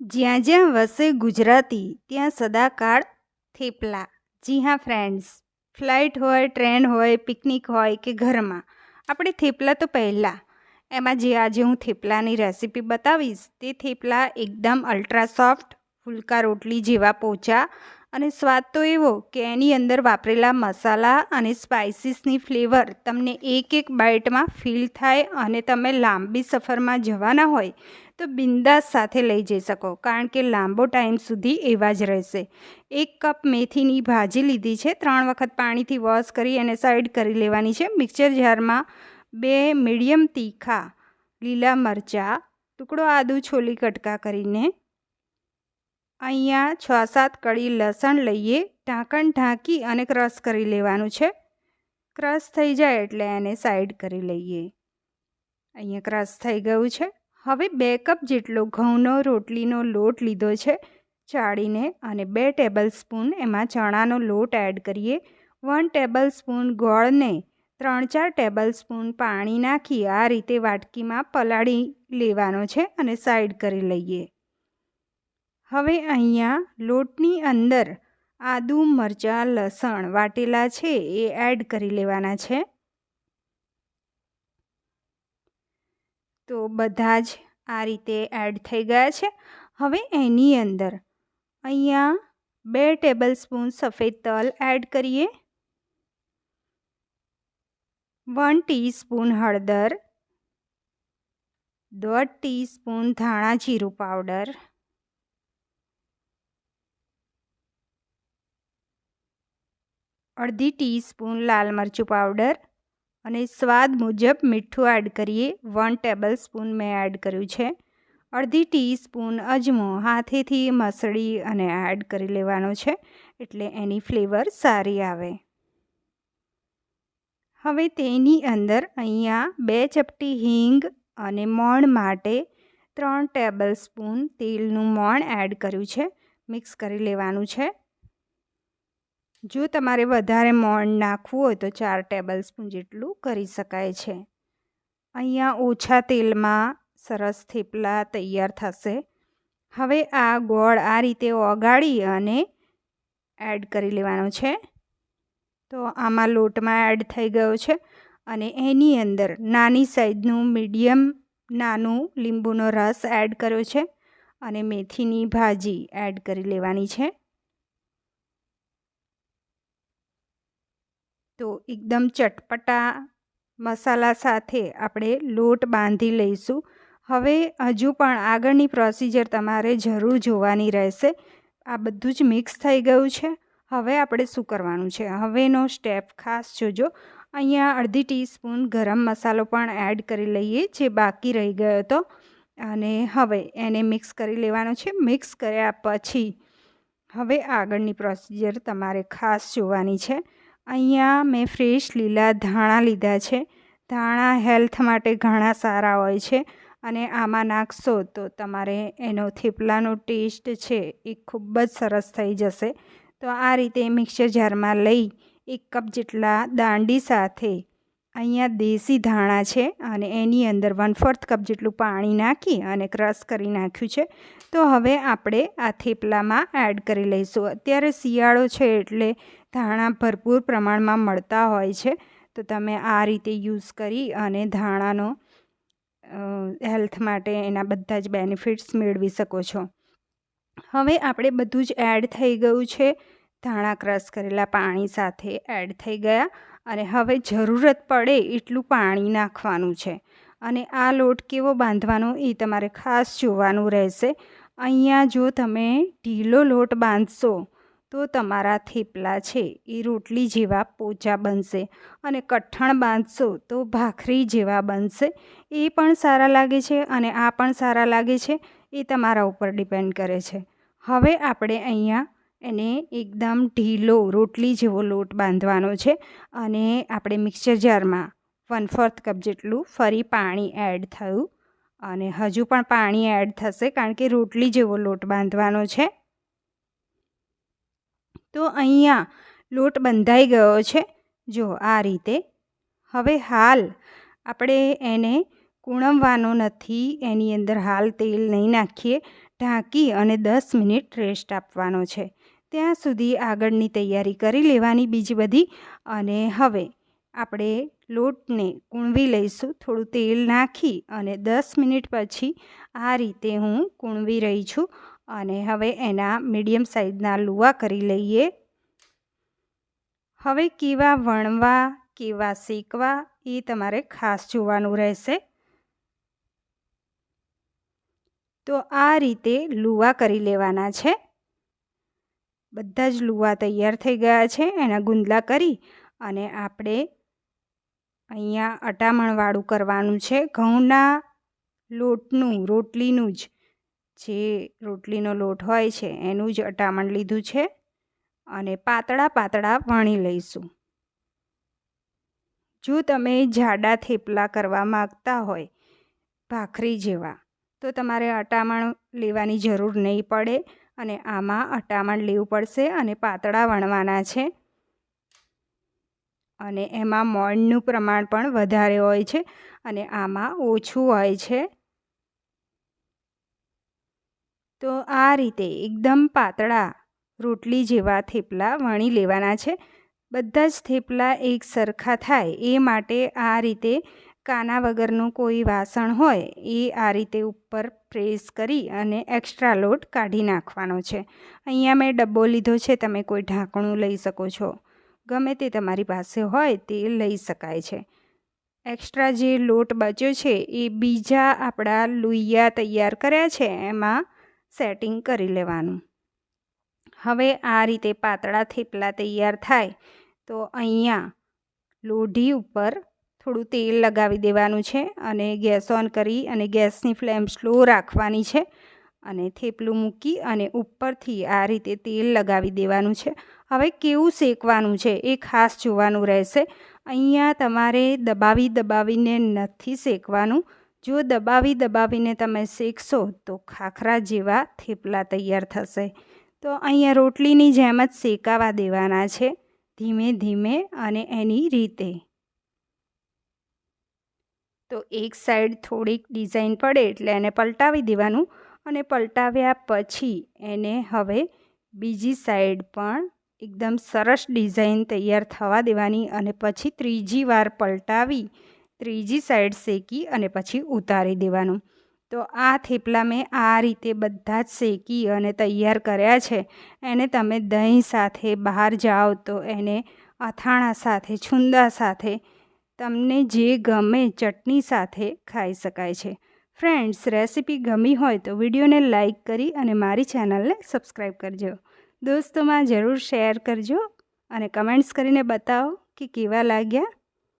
જ્યાં જ્યાં વસે ગુજરાતી, ત્યાં સદાકાળ થેપલા. જી હા ફ્રેન્ડ્સ ફ્લાઇટ હોય ટ્રેન હોય પિકનિક હોય કે ઘરમાં. આપણે થેપલા તો પહેલાં. એમાં જે આજે હું થેપલાની રેસીપી બતાવીશ, તે થેપલા એકદમ અલ્ટ્રા સોફ્ટ ફુલકા રોટલી જેવા પોચા અને સ્વાદ તો એવો કે એની અંદર વાપરેલા મસાલા અને સ્પાઇસીસની ફ્લેવર તમને એક એક બાઇટમાં ફીલ થાય અને તમે લાંબી સફરમાં જવાના હોય તો બિંદાસ સાથે લઈ જઈ શકો, કારણ કે લાંબો ટાઈમ સુધી એવા જ રહેશે. એક કપ મેથીની ભાજી લીધી છે, ત્રણ વખત પાણીથી વોશ કરી અને સાઈડ કરી લેવાની છે. મિક્સર જારમાં બે મીડિયમ તીખા લીલા મરચાં, ટુકડો આદુ છોલી કટકા કરીને અહીંયા છ સાત કળી લસણ લઈએ, ઢાંકણ ઢાંકી અને ક્રશ કરી લેવાનું છે. ક્રશ થઈ જાય એટલે એને સાઈડ કરી લઈએ. અહીંયા ક્રશ થઈ ગયું છે. હવે બે કપ જેટલો ઘઉંનો રોટલીનો લોટ લીધો છે. ચાળીને અને બે ટેબલ સ્પૂન એમાં ચણાનો લોટ એડ કરીએ. વન ટેબલ સ્પૂન ગોળને ત્રણ ચાર ટેબલ સ્પૂન પાણી નાખી આ રીતે વાટકીમાં પલાળી લેવાનો છે અને સાઈડ કરી લઈએ. હવે અહીંયા લોટની અંદર આદુ, મરચાં, લસણ વાટેલા છે એ એડ કરી લેવાના છે. તો બધા જ આ રીતે એડ થઈ ગયા છે. હવે એની અંદર અહીંયા બે ટેબલ સ્પૂન સફેદ તલ એડ કરીએ. વન ટીસ્પૂન હળદર. દોઢ ટીસ્પૂન ધાણા જીરું પાવડર અડધી ટીસ્પૂન લાલ મરચું પાવડર અને સ્વાદ મુજબ મીઠું એડ કરીએ. વન ટેબલ સ્પૂન મેં એડ કર્યું છે. અડધી ટીસ્પૂન અજમો હાથેથી મસળી અને એડ કરી લેવાનો છે. એટલે એની ફ્લેવર સારી આવે. હવે તેની અંદર અહીંયા બે ચપટી હિંગ અને મોણ માટે ત્રણ ટેબલ સ્પૂન તેલનું મોણ એડ કર્યું છે. મિક્સ કરી લેવાનું છે. જો તમારે વધારે મોણ નાખવું હોય તો ચાર ટેબલ સ્પૂન જેટલું કરી શકાય છે. અહીંયા ઓછા તેલમાં સરસ થેપલા તૈયાર થશે. હવે આ ગોળ આ રીતે ઓગાળી અને એડ કરી લેવાનો છે. તો આમાં લોટમાં એડ થઈ ગયો છે અને એની અંદર નાની સાઈઝનું મીડિયમ નાનું લીંબુનો રસ એડ કર્યો છે અને મેથીની ભાજી એડ કરી લેવાની છે. તો એકદમ ચટપટા મસાલા સાથે આપણે લોટ બાંધી લઈશું. હવે હજુ પણ આગળની પ્રોસિજર તમારે જરૂર જોવાની રહેશે. આ બધું જ મિક્સ થઈ ગયું છે. હવે આપણે શું કરવાનું છે? હવેનો સ્ટેપ ખાસ જોજો. અહીંયા અડધી ટીસ્પૂન ગરમ મસાલો પણ એડ કરી લઈએ, જે બાકી રહી ગયો હતો. અને હવે એને મિક્સ કરી લેવાનો છે. મિક્સ કર્યા પછી હવે આગળની પ્રોસિજર તમારે ખાસ જોવાની છે. અહીંયા મેં ફ્રેશ લીલા ધાણા લીધા છે. ધાણા હેલ્થ માટે ઘણા સારા હોય છે અને આમાં નાખશો તો તમારે એનો થેપલાનો ટેસ્ટ છે એ ખૂબ જ સરસ થઈ જશે. તો આ રીતે મિક્સર જારમાં લઈ એક કપ જેટલા દાંડી સાથે અહીંયા દેશી ધાણા છે અને એની અંદર વન ફોર્થ કપ જેટલું પાણી નાખી અને ક્રશ કરી નાખ્યું છે. તો હવે આપણે આ થેપલામાં એડ કરી લઈશું. અત્યારે શિયાળો છે એટલે ધાણા ભરપૂર પ્રમાણમાં મળતા હોય છે. તો તમે આ રીતે યુઝ કરી અને ધાણાનો હેલ્થ માટે એના બધા જ બેનિફિટ્સ મેળવી શકો છો. હવે આપણે બધું જ એડ થઈ ગયું છે. ધાણા ક્રશ કરેલા પાણી સાથે એડ થઈ ગયા. અને હવે જરૂરત પડે એટલું પાણી નાખવાનું છે. અને આ લોટ કેવો બાંધવાનો એ તમારે ખાસ જોવાનું રહેશે. અહીંયા જો તમે ઢીલો લોટ બાંધશો, તો તમારા થેપલા છે એ રોટલી જેવા પોચા બનશે અને કઠણ બાંધશો તો ભાખરી જેવા બનશે. એ પણ સારા લાગે છે અને આ પણ સારા લાગે છે, એ તમારા ઉપર ડિપેન્ડ કરે છે. હવે આપણે અહીંયા એને એકદમ ઢીલો રોટલી જેવો લોટ બાંધવાનો છે અને આપણે મિક્સર જારમાં વન ફોર્થ કપ જેટલું ફરી પાણી એડ થયું અને હજુ પણ પાણી એડ થશે કારણ કે રોટલી જેવો લોટ બાંધવાનો છે. તો અહીંયા લોટ બંધાઈ ગયો છે. જો આ રીતે હવે હાલ આપણે એને કૂણવવાનો નથી, એની અંદર હાલ તેલ નહીં નાખીએ, ઢાંકી અને દસ મિનિટ રેસ્ટ આપવાનો છે. ત્યાં સુધી આગળની તૈયારી કરી લેવાની બીજી બધી. અને હવે આપણે લોટને કૂણવી લઈશું. થોડું તેલ નાખી અને દસ મિનિટ પછી આ રીતે હું કૂણવી રહી છું. અને હવે એના મીડિયમ સાઇઝના લુવા કરી લઈએ. હવે કેવા વણવા, કેવા શેકવા એ તમારે ખાસ જોવાનું રહેશે. તો આ રીતે લુવા કરી લેવાના છે. બધા જ લુવા તૈયાર થઈ ગયા છે. એના ગુંદલા કરી અને આપણે અહીંયા અટામણવાળું કરવાનું છે. ઘઉંના લોટનું, રોટલીનું જ, જે રોટલીનો લોટ હોય છે, એનું જ અટામણ લીધું છે. અને પાતળા પાતળા વણી લઈશું. જો તમે જાડા થેપલા કરવા માગતા હોય, ભાખરી જેવા, તો તમારે અટામણ લેવાની જરૂર નહીં પડે. અને આમાં અટામણ લેવું પડશે અને પાતળા વણવાના છે. અને એમાં મોણનું પ્રમાણ પણ વધારે હોય છે અને આમાં ઓછું હોય છે. તો આ રીતે એકદમ પાતળા રોટલી જેવા થેપલા વણી લેવાના છે. બધા જ થેપલા એક સરખા થાય એ માટે આ રીતે કાના વગરનું કોઈ વાસણ હોય એ આ રીતે ઉપર પ્રેસ કરી અને એક્સ્ટ્રા લોટ કાઢી નાખવાનો છે. અહીંયા મેં ડબ્બો લીધો છે, તમે કોઈ ઢાંકણું લઈ શકો છો. ગમે તે તમારી પાસે હોય તે લઈ શકાય છે. એક્સ્ટ્રા જે લોટ બચ્યો છે, એ બીજા આપણા લુઈયા તૈયાર કર્યા છે, એમાં સેટિંગ કરી લેવાનું. હવે આ રીતે પાતળા થેપલા તૈયાર થાય, તો અહીંયા લોઢી ઉપર થોડું તેલ લગાવી દેવાનું છે અને ગેસ ઓન કરી અને ગેસની ફ્લેમ સ્લો રાખવાની છે અને થેપલું મૂકી અને ઉપરથી આ રીતે તેલ લગાવી દેવાનું છે. હવે કેવું શેકવાનું છે એ ખાસ જોવાનું રહેશે. અહીંયા તમારે દબાવી દબાવીને નથી શેકવાનું. જો દબાવી દબાવીને તમે શેકશો તો ખાખરા જેવા થેપલા તૈયાર થશે. તો અહીંયા રોટલીની જેમ જ શેકાવા દેવાના છે ધીમે ધીમે અને એની રીતે. તો એક સાઈડ થોડીક ડિઝાઇન પડે એટલે એને પલટાવી દેવાનું અને પલટાવ્યા પછી એને હવે બીજી સાઈડ પણ એકદમ સરસ ડિઝાઇન તૈયાર થવા દેવાની અને પછી ત્રીજી વાર પલટાવી, ત્રીજી સાઈડ શેકી અને પછી ઉતારી દેવાનું. તો આ થેપલા મેં આ રીતે બધા જ શેકી અને તૈયાર કર્યા છે. એને તમે દહીં સાથે બહાર જાઓ તો એને અથાણા સાથે, છુંદા સાથે તમને જે ગમે ચટણી સાથે ખાઈ શકાય છે. ફ્રેન્ડ્સ, રેસીપી ગમી હોય તો વિડીયોને લાઇક કરી અને મારી ચેનલને સબસ્ક્રાઈબ કરજો. દોસ્તોમાં જરૂર શેર કરજો અને કમેન્ટ્સ કરીને બતાવો કે કેવા લાગ્યા.